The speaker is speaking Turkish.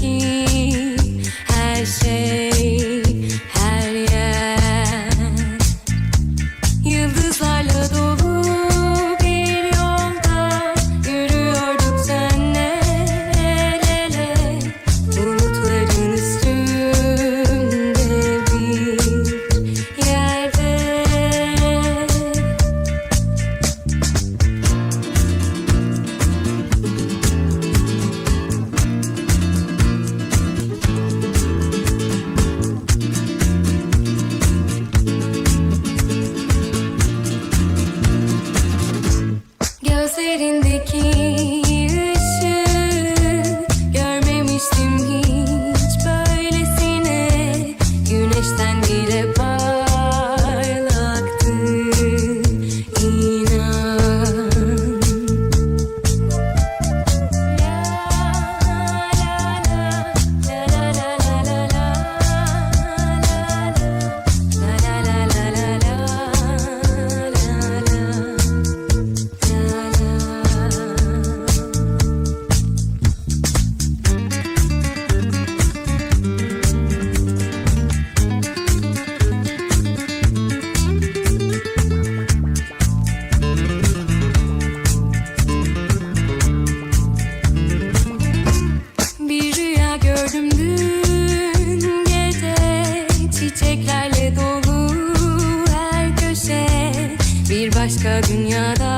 I say. দেখি। çiçeklerle dolu her köşe. Bir başka dünyada